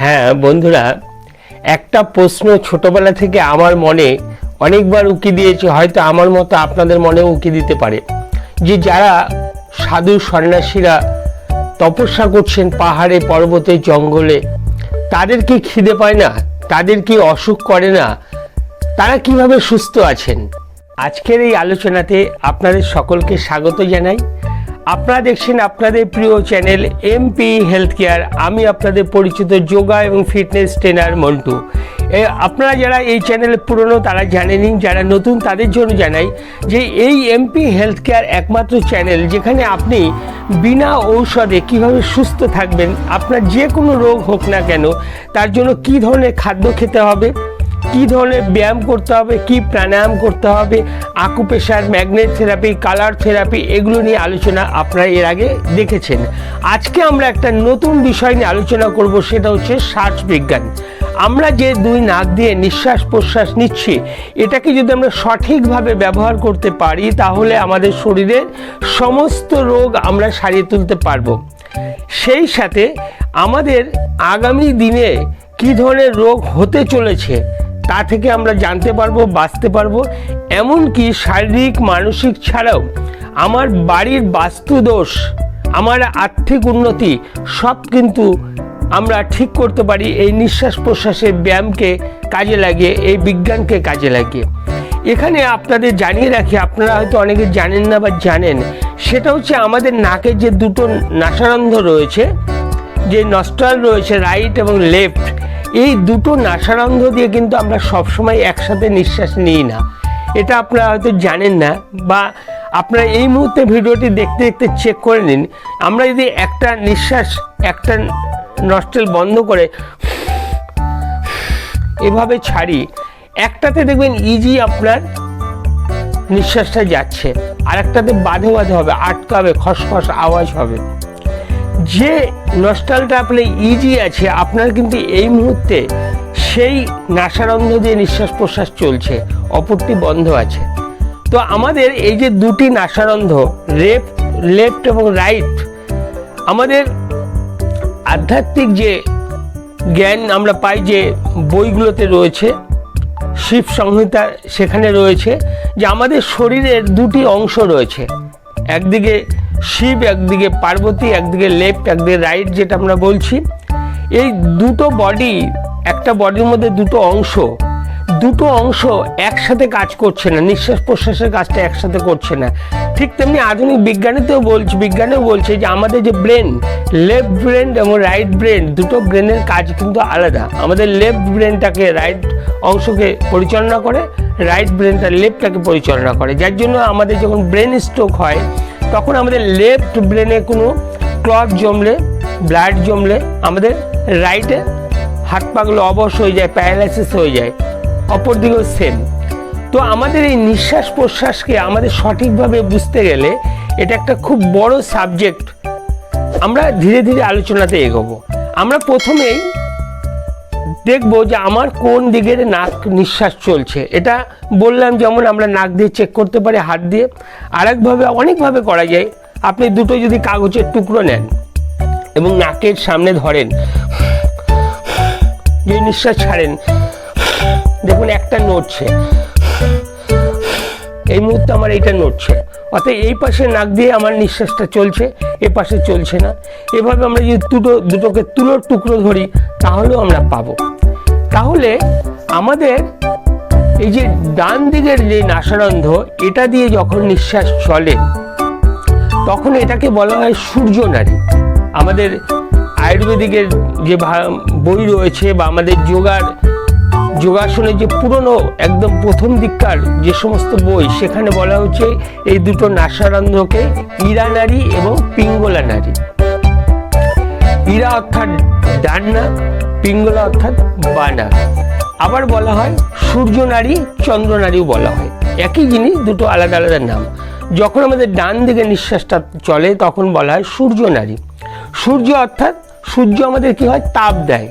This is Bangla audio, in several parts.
হ্যাঁ বন্ধুরা, একটা প্রশ্ন ছোটবেলা থেকে আমার মনে অনেকবার উকি দিয়েছে, হয়তো আমার মতো আপনাদের মনে উকি দিতে পারে। যে যারা সাধু সন্ন্যাসীরা তপস্যা করছেন পাহাড়ে, পর্বতে, জঙ্গলে, তাদের কি খিদে পায় না? তাদের কি অসুখ করে না? তারা কীভাবে সুস্থ আছেন? আজকের এই আলোচনাতে আপনাদের সকলকে স্বাগত জানাই। আপনারা দেখছেন আপনাদের প্রিয় চ্যানেল এমপি হেলথ কেয়ার আমি আপনাদের পরিচিত যোগা এবং ফিটনেস ট্রেনার মন্টু। আপনারা যারা এই চ্যানেলে পুরনো, তারা জানেনই, যারা নতুন, তাদের জন্য জানাই যে এই এমপি হেলথ কেয়ার একমাত্র চ্যানেল, যেখানে আপনি বিনা ঔষধে কীভাবে সুস্থ থাকবেন, আপনার যে কোনো রোগ হোক না কেন, তার জন্য কি ধরনের খাদ্য খেতে হবে কি ধরনের ব্যায়াম করতে হবে, কি প্রাণায়াম করতে হবে acupressure magnet therapy colour therapy এগুলো নিয়ে আলোচনা আপনারা এর আগে দেখেছেন। আজকে আমরা একটা নতুন বিষয় নিয়ে আলোচনা করব, সেটা হচ্ছে শ্বাস বিজ্ঞান। আমরা যে দুই নাক দিয়ে নিঃশ্বাস প্রশ্বাস নিচ্ছি, এটাকে যদি আমরা সঠিকভাবে ব্যবহার করতে পারি, তাহলে আমাদের শরীরের সমস্ত রোগ আমরা সারিয়ে তুলতে পারব। সেই সাথে আমাদের আগামী দিনে কী ধরনের রোগ হতে চলেছে তা থেকে আমরা জানতে পারব, বাঁচতে পারব। এমনকি শারীরিক, মানসিক ছাড়াও আমার বাড়ির বাস্তুদোষ, আমার আর্থিক উন্নতি সব কিন্তু আমরা ঠিক করতে পারি এই নিঃশ্বাস প্রশ্বাসের ব্যায়ামকে কাজে লাগিয়ে, এই বিজ্ঞানকে কাজে লাগিয়ে। এখানে আপনাদের জানিয়ে রাখি, আপনারা হয়তো অনেকে জানেন না বা জানেন, সেটা হচ্ছে আমাদের নাকের যে দুটো নাসারন্ধ রয়েছে, যে নস্টাল রয়েছে, রাইট এবং লেফট এই দুটো নাসারন্ধ দিয়ে কিন্তু আমরা সবসময় একসাথে নিঃশ্বাস নিই না। এটা আপনারা হয়তো জানেন না বা আপনারা এই মুহূর্তে ভিডিওটি দেখতে দেখতে চেক করে নিন। আমরা যদি একটা নিঃশ্বাস, একটা নস্টেল বন্ধ করে এভাবে ছাড়ি, একটাতে দেখবেন ইজি আপনার নিঃশ্বাসটা যাচ্ছে আর একটাতে বাঁধে বাঁধে হবে, আটকাবে, খসখস আওয়াজ হবে। যে নস্টালটা আপনার ইজি আছে, আপনার কিন্তু এই মুহূর্তে সেই নাসারন্ধ দিয়ে নিঃশ্বাস প্রশ্বাস চলছে, অপরটি বন্ধ আছে। তো আমাদের এই যে দুটি নাসারন্ধ লেফট লেফট এবং রাইট, আমাদের আধ্যাত্মিক যে জ্ঞান আমরা পাই যে বইগুলোতে রয়েছে, শিব সংহিতা সেখানে রয়েছে, যে আমাদের শরীরের দুটি অংশ রয়েছে। একদিকে শিব একদিকে, পার্বতী একদিকে, লেফট একদিকে, রাইট যেটা আমরা বলছি, এই দুটো বডি একটা বডির মধ্যে দুটো অংশ দুটো অংশ একসাথে কাজ করছে না, নিঃশ্বাস প্রশ্বাসের কাজটা একসাথে করছে না। ঠিক তেমনি আধুনিক বিজ্ঞানীতেও বলছে, বিজ্ঞানেও বলছে যে আমাদের যে ব্রেন লেফট ব্রেন এবং রাইট ব্রেন দুটো ব্রেনের কাজ কিন্তু আলাদা। আমাদের লেফট ব্রেনটাকে রাইট অংশকে পরিচালনা করে রাইট ব্রেনটা লেফটটাকে পরিচালনা করে। যার জন্য আমাদের যখন ব্রেন স্ট্রোক হয় তখন আমাদের লেফট ব্রেনে কোনো ক্লথ জমলে ব্লাড জমলে, আমাদের রাইটে হাত পাগুলো অবশ হয়ে যায় প্যারালাইসিস হয়ে যায়, অপর দিকেও সেম তো আমাদের এই নিঃশ্বাস প্রশ্বাসকে আমাদের সঠিকভাবে বুঝতে গেলে এটা একটা খুব বড় সাবজেক্ট আমরা ধীরে ধীরে আলোচনাতে এগোবো। আমরা প্রথমেই দেখব যে আমার কোন দিকের নাক নিঃশ্বাস চলছে। এটা বললাম যেমন আমরা নাক দিয়ে চেক করতে পারি, হাত দিয়ে। আরেকভাবে, অনেকভাবে করা যায়। আপনি দুটো যদি কাগজের টুকরো নেন এবং নাকের সামনে ধরেন যে নিঃশ্বাস ছাড়েন, দেখুন একটা নড়ছে। এই মুহূর্তে আমার এইটা নড়ছে। অর্থাৎ এই পাশে নাক দিয়ে আমার নিঃশ্বাসটা চলছে, এ পাশে চলছে না। এভাবে আমরা যদি দুটো, দুটোকে তুলোর টুকরো ধরি, তাহলেও আমরা পাবো। তাহলে আমাদের এই যে ডান দিকের যে নাসারন্ধ, এটা দিয়ে যখন নিঃশ্বাস চলে, তখন এটাকে বলা হয় সূর্য নারী। আমাদের আয়ুর্বেদিকের যে বই রয়েছে বা আমাদের যোগার, যোগাসনের যে পুরনো একদম প্রথম দিককার যে সমস্ত বই, সেখানে বলা হচ্ছে এই দুটো নাসারন্ধকে ইরা নারী এবং পিঙ্গলা নারী। ইরা অর্থাৎ ডান নাক পিঙ্গলা অর্থাৎ বানাক আবার বলা হয় সূর্য নারী, চন্দ্র নারীও বলা হয়। একই জিনিস, দুটো আলাদা আলাদা নাম। যখন আমাদের ডান দিকে নিঃশ্বাসটা চলে, তখন বলা হয় সূর্য নারী। সূর্য অর্থাৎ সূর্য আমাদের কি হয়? তাপ দেয়।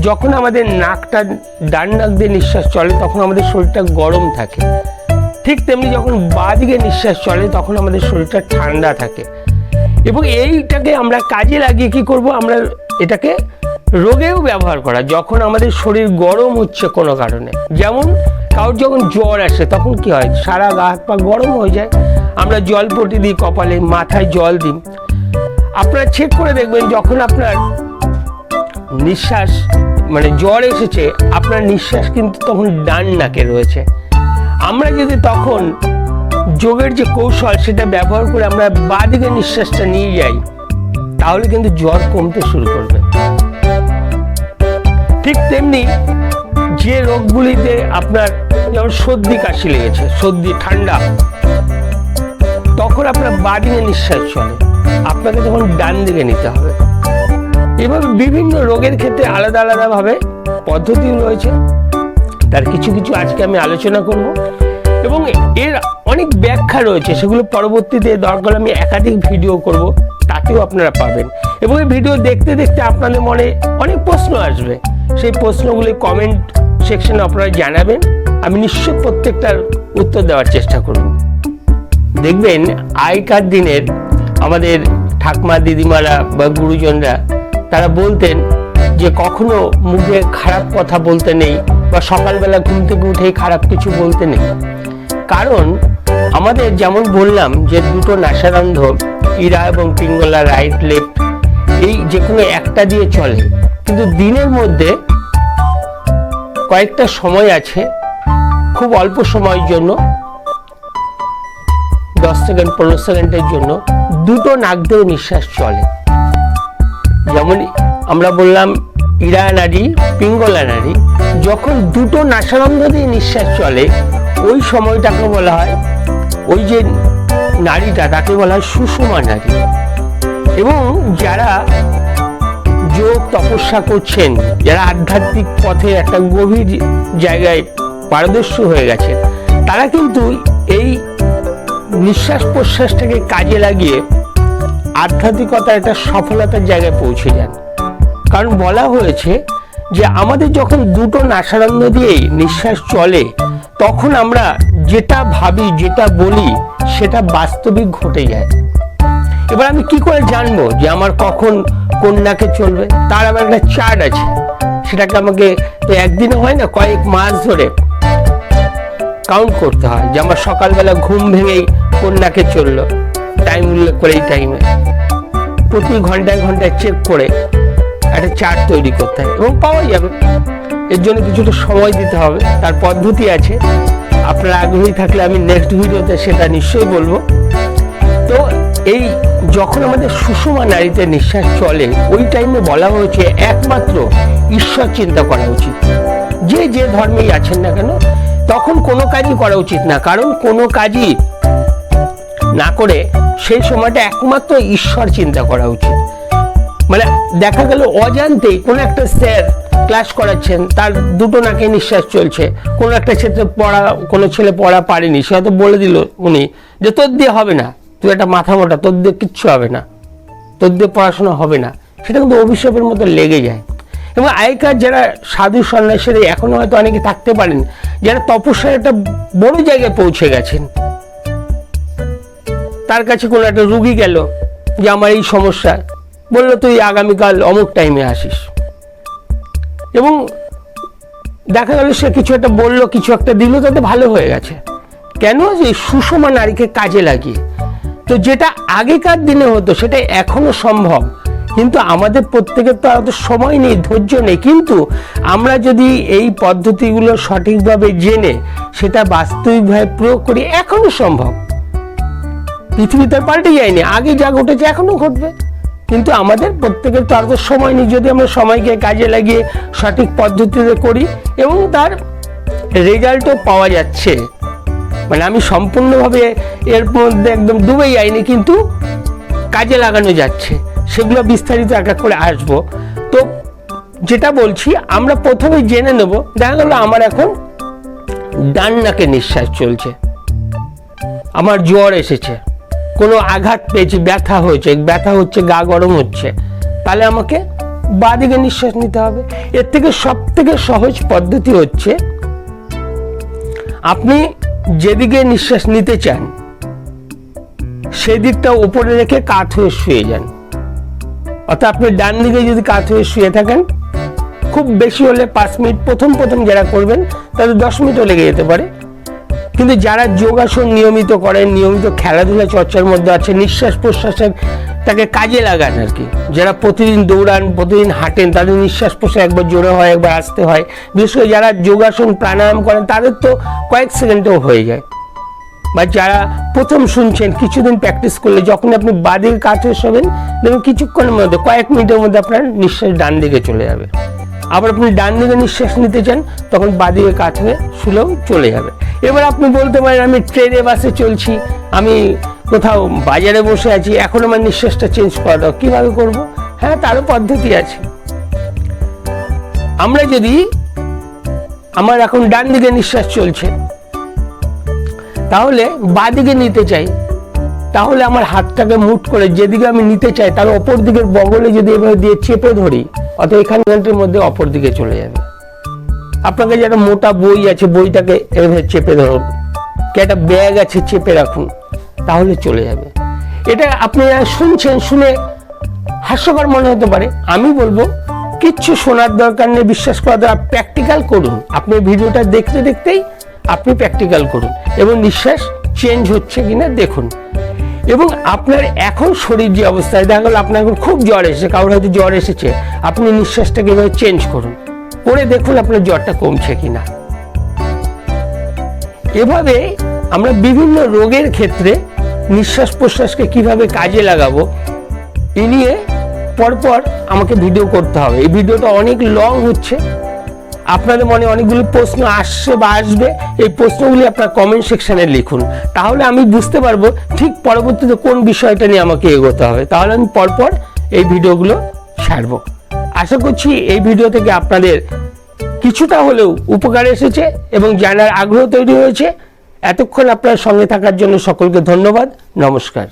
যখন আমাদের নাকটা, ডান নাক দিয়ে নিঃশ্বাস চলে, তখন আমাদের শরীরটা গরম থাকে। ঠিক তেমনি যখন বাঁ দিকে নিঃশ্বাস চলে, তখন আমাদের শরীরটা ঠান্ডা থাকে। এবং এইটাকে আমরা কাজে লাগিয়ে কি করব? আমরা এটাকে রোগেও ব্যবহার করা, যখন আমাদের শরীর গরম হচ্ছে কোনো কারণে। যেমন কারোর যখন জ্বর আসে, তখন কি হয়? সারা গা হাত পা গরম হয়ে যায়। আমরা জল পটি দিই কপালে, মাথায় জল দিই। আপনারা চেক করে দেখবেন, যখন আপনার নিঃশ্বাস মানে জ্বর এসেছে, আপনার নিঃশ্বাস কিন্তু তখন ডান নাকে রয়েছে। আমরা যদি তখন যোগের যে কৌশল, সেটা ব্যবহার করে আমরা বাঁদিকে নিঃশ্বাসটা নিয়ে যাই, তাহলে কিন্তু জ্বর কমতে শুরু করবে। ঠিক তেমনি যে রোগগুলিতে আপনার যেমন সর্দি, কাশি লেগেছে, সর্দি, ঠান্ডা, তখন আপনার বাদিকে নিঃশ্বাস চলে। আপনাকে তখন ডান দিকে নিতে হবে। এভাবে বিভিন্ন রোগের ক্ষেত্রে আলাদা আলাদাভাবে পদ্ধতি রয়েছে। তার কিছু কিছু আজকে আমি আলোচনা করব। এবং এর অনেক ব্যাখ্যা রয়েছে, সেগুলো পরবর্তীতে দরকার আমি একাধিক ভিডিও করব, তাতেও আপনারা পাবেন। এবং এই ভিডিও দেখতে দেখতে আপনাদের মনে অনেক প্রশ্ন আসবে। সেই প্রশ্নগুলি কমেন্ট সেকশনে আপনারা জানাবেন। আমি নিশ্চয় প্রত্যেকটার উত্তর দেওয়ার চেষ্টা করব। দেখবেন আগেকার দিনের আমাদের ঠাকমা, দিদিমারা বা গুরুজনরা, তারা বলতেন যে কখনো মুখে খারাপ কথা বলতে নেই বা সকালবেলা ঘুম থেকে উঠেই খারাপ কিছু বলতে নেই। কারণ আমাদের যেমন বললাম যে দুটো নাসারন্ধ ইরা এবং পিঙ্গলা, রাইট, লেফট, এই যে কোনো একটা দিয়ে চলে। কিন্তু দিনের মধ্যে কয়েকটা সময় আছে, খুব অল্প সময়ের জন্য, দশ সেকেন্ড, পনেরো সেকেন্ডের জন্য, দুটো নাক দিয়ে নিঃশ্বাস চলে। যেমন আমরা বললাম, ইরা নারী, পিঙ্গলা নারী, যখন দুটো নাসারন্ধ দিয়ে নিঃশ্বাস চলে, ওই সময়টাকে বলা হয়, ওই যে নারীটা, তাকে বলা হয় সুষমা নারী। এবং যারা যোগ তপস্যা করছেন। যারা আধ্যাত্মিক পথে একটা গভীর জায়গায় পারদর্শী হয়ে গেছে, তারা কিন্তু এই নিঃশ্বাস প্রশ্বাসটাকে কাজে লাগিয়ে আধ্যাত্মিকতার একটা সফলতার জায়গায় পৌঁছে যান। কারণ বলা হয়েছে যে আমাদের যখন দুটো নাসারন্ধ দিয়েই নিঃশ্বাস চলে, তখন আমরা যেটা ভাবি, যেটা বলি, সেটা বাস্তবিক ঘটে যায়। এবার আমি কি করে জানব যে আমার কখন কন্যাকে চলবে, তার আবার একটা চার্ট আছে। সেটাকে আমাকে তো একদিনে হয় না, কয়েক মাস ধরে কাউন্ট করতে হয় যে আমার সকালবেলা ঘুম ভেঙেই কন্যাকে চলল টাইম উল্লেখ করে এই টাইমে প্রতি ঘন্টায় ঘন্টায় চেক করে একটা চার্ট তৈরি করতে হয় এবং পাওয়া যাবে। এর জন্য কিছুটা সময় দিতে হবে, তার পদ্ধতি আছে। আপনারা আগ্রহী থাকলে আমি নেক্সট ভিডিওতে সেটা নিশ্চয়ই বলব। তো এই যখন আমাদের সুষমা নারীতে নিঃশ্বাস চলে, ওই টাইমে বলা হয়েছে একমাত্র ঈশ্বর চিন্তা করা উচিত। যে যে ধর্মেই আছেন না কেন, তখন কোনো কাজই করা উচিত না। কারণ কোনো কাজই না করে সেই সময়টা একমাত্র ঈশ্বর চিন্তা করা উচিত। মানে দেখা গেল অজান্তেই কোনো একটা স্যার ক্লাস করাচ্ছেন, তার দুটো নাকে নিঃশ্বাস চলছে। কোনো একটা ক্ষেত্রে পড়া, কোনো ছেলে পড়া পারেনি, সে হয়তো বলে দিল উনি যে তোর দিয়ে হবে না। তুই একটা মাথা মোটা, তোর দিয়ে কিচ্ছু হবে না। তোর দিয়ে পড়াশোনা হবে না। সেটা কিন্তু অভিশাপের মতো লেগে যায়। এবং আগেকার যারা সাধু সন্ন্যাসীরা এখনও হয়তো অনেকে থাকতে পারেন, যারা তপস্যার একটা বড় জায়গায় পৌঁছে গেছেন। তার কাছে কোনো একটা রুগী গেল যে, আমার এই সমস্যা। বলল, তুই আগামীকাল অমুক টাইমে আসিস। এবং দেখা গেল সে কিছু একটা বলল, কিছু একটা দিল, তাতে ভালো হয়ে গেছে। কেন? যে সুষমা নারীকে কাজে লাগিয়ে। তো যেটা আগেকার দিনে হতো, সেটা এখনও সম্ভব। কিন্তু আমাদের প্রত্যেকের তো অত সময় নেই, ধৈর্য নেই। কিন্তু আমরা যদি এই পদ্ধতিগুলো সঠিকভাবে জেনে, সেটা বাস্তবিকভাবে প্রয়োগ করি, এখনও সম্ভব। পৃথিবীতে আর পাল্টে যায়নি, আগে যা ঘটেছে এখনও ঘটবে। কিন্তু আমাদের প্রত্যেকের তো আর সময় নেই, যদি আমরা সময়কে কাজে লাগিয়ে সঠিক পদ্ধতিতে করি, এবং তার রেজাল্টও পাওয়া যাচ্ছে। মানে আমি সম্পূর্ণভাবে এর মধ্যে একদম ডুবে যাইনি, কিন্তু কাজে লাগানো যাচ্ছে। সেগুলো বিস্তারিত এক এক করে আসব। তো যেটা বলছি, আমরা প্রথমে জেনে নেব, দেখা গেলো আমার এখন ডান নাকে নিঃশ্বাস চলছে। আমার জ্বর এসেছে। কোনো আঘাত পেয়েছি, ব্যথা হয়েছে। ব্যথা হচ্ছে, গা গরম হচ্ছে। তাহলে আমাকে বাদিকে নিঃশ্বাস নিতে হবে। এর থেকে সব থেকে সহজ পদ্ধতি হচ্ছে, আপনি যেদিকে নিঃশ্বাস নিতে চান, সেদিকটা উপরে রেখে কাত হয়ে শুয়ে যান। অর্থাৎ আপনি ডান দিকে যদি কাত হয়ে শুয়ে থাকেন, খুব বেশি হলে পাঁচ মিনিট প্রথম প্রথম যারা করবেন, তাদের দশ মিনিটও লেগে যেতে পারে। কিন্তু যারা যোগাসন নিয়মিত করেন, নিয়মিত খেলাধুলা চর্চার মধ্যে আছে, নিঃশ্বাস প্রশ্বাসের তাকে কাজে লাগান আর কি। যারা প্রতিদিন দৌড়ান, প্রতিদিন হাঁটেন, তাদের নিঃশ্বাস প্রশ্বাস একবার জোরে হয়, একবার আসতে হয়। বিশেষ করে যারা যোগাসন, প্রাণায়াম করেন, তাদের তো কয়েক সেকেন্ডেও হয়ে যায়। বা যারা প্রথম শুনছেন, কিছুদিন প্র্যাকটিস করলে যখন আপনি বাদিকে কাজ শোবেন দেখুন কিছুক্ষণের মধ্যে, কয়েক মিনিটের মধ্যে আপনার নিঃশ্বাস ডান দিকে চলে যাবে। আবার আপনি ডান দিকে নিঃশ্বাস নিতে চান, তখন বাদিকে কাজ হয়ে শুলেও চলে যাবে। এবার আপনি বলতে পারেন, আমি ট্রেনে বাসে চলছি, আমি কোথাও বাজারে বসে আছি, এখন আমার নিঃশ্বাসটা চেঞ্জ করা দাও কীভাবে করব? হ্যাঁ তারও পদ্ধতি আছে। আমরা যদি আমার এখন ডান দিকে নিঃশ্বাস চলছে, তাহলে বাদিকে নিতে চাই, তাহলে আমার হাতটাকে মুট করে যেদিকে আমি নিতে চাই, তার অপর দিকের বগলে যদি এভাবে দিয়ে চেপে ধরি অত এখানকার মধ্যে অপর দিকে চলে যাবে। আপনাকে যে একটা মোটা বই আছে, বইটাকে এভাবে চেপে ধরুন, কি একটা ব্যাগ আছে চেপে রাখুন, তাহলে চলে যাবে। এটা আপনারা শুনছেন শুনে হাস্যকর মনে হতে পারে। আমি বলব, কিচ্ছু শোনার দরকার নেই, বিশ্বাস করার দরকার প্র্যাকটিক্যাল করুন। আপনি ভিডিওটা দেখতে দেখতেই আপনি প্র্যাকটিক্যাল করুন এবং নিঃশ্বাস চেঞ্জ হচ্ছে কিনা দেখুন। এবং আপনার এখন শরীর যে অবস্থায় দেখা গেল আপনার এখন খুব জ্বর এসেছে, কারোর হয়তো জ্বর এসেছে, আপনি নিঃশ্বাসটাকে এভাবে চেঞ্জ করুন। করে দেখুন আপনার জ্বরটা কমছে কিনা। এভাবে আমরা বিভিন্ন রোগের ক্ষেত্রে নিঃশ্বাস প্রশ্বাসকে কীভাবে কাজে লাগাবো, এ নিয়ে পরপর আমাকে ভিডিও করতে হবে। এই ভিডিওটা অনেক লং হচ্ছে। আপনাদের মনে অনেকগুলো প্রশ্ন আসছে বা আসবে, এই প্রশ্নগুলি আপনার কমেন্ট সেকশানে লিখুন। তাহলে আমি বুঝতে পারব ঠিক পরবর্তীতে কোন বিষয়টা নিয়ে আমাকে এগোতে হবে। তাহলে আমি পরপর এই ভিডিওগুলো ছাড়বো। আশা করছি এই ভিডিও থেকে আপনাদের কিছুটা হলেও উপকার এসেছে এবং জানার আগ্রহ তৈরি হয়েছে। এতক্ষণ আপনার সঙ্গে থাকার জন্য সকলকে ধন্যবাদ। নমস্কার।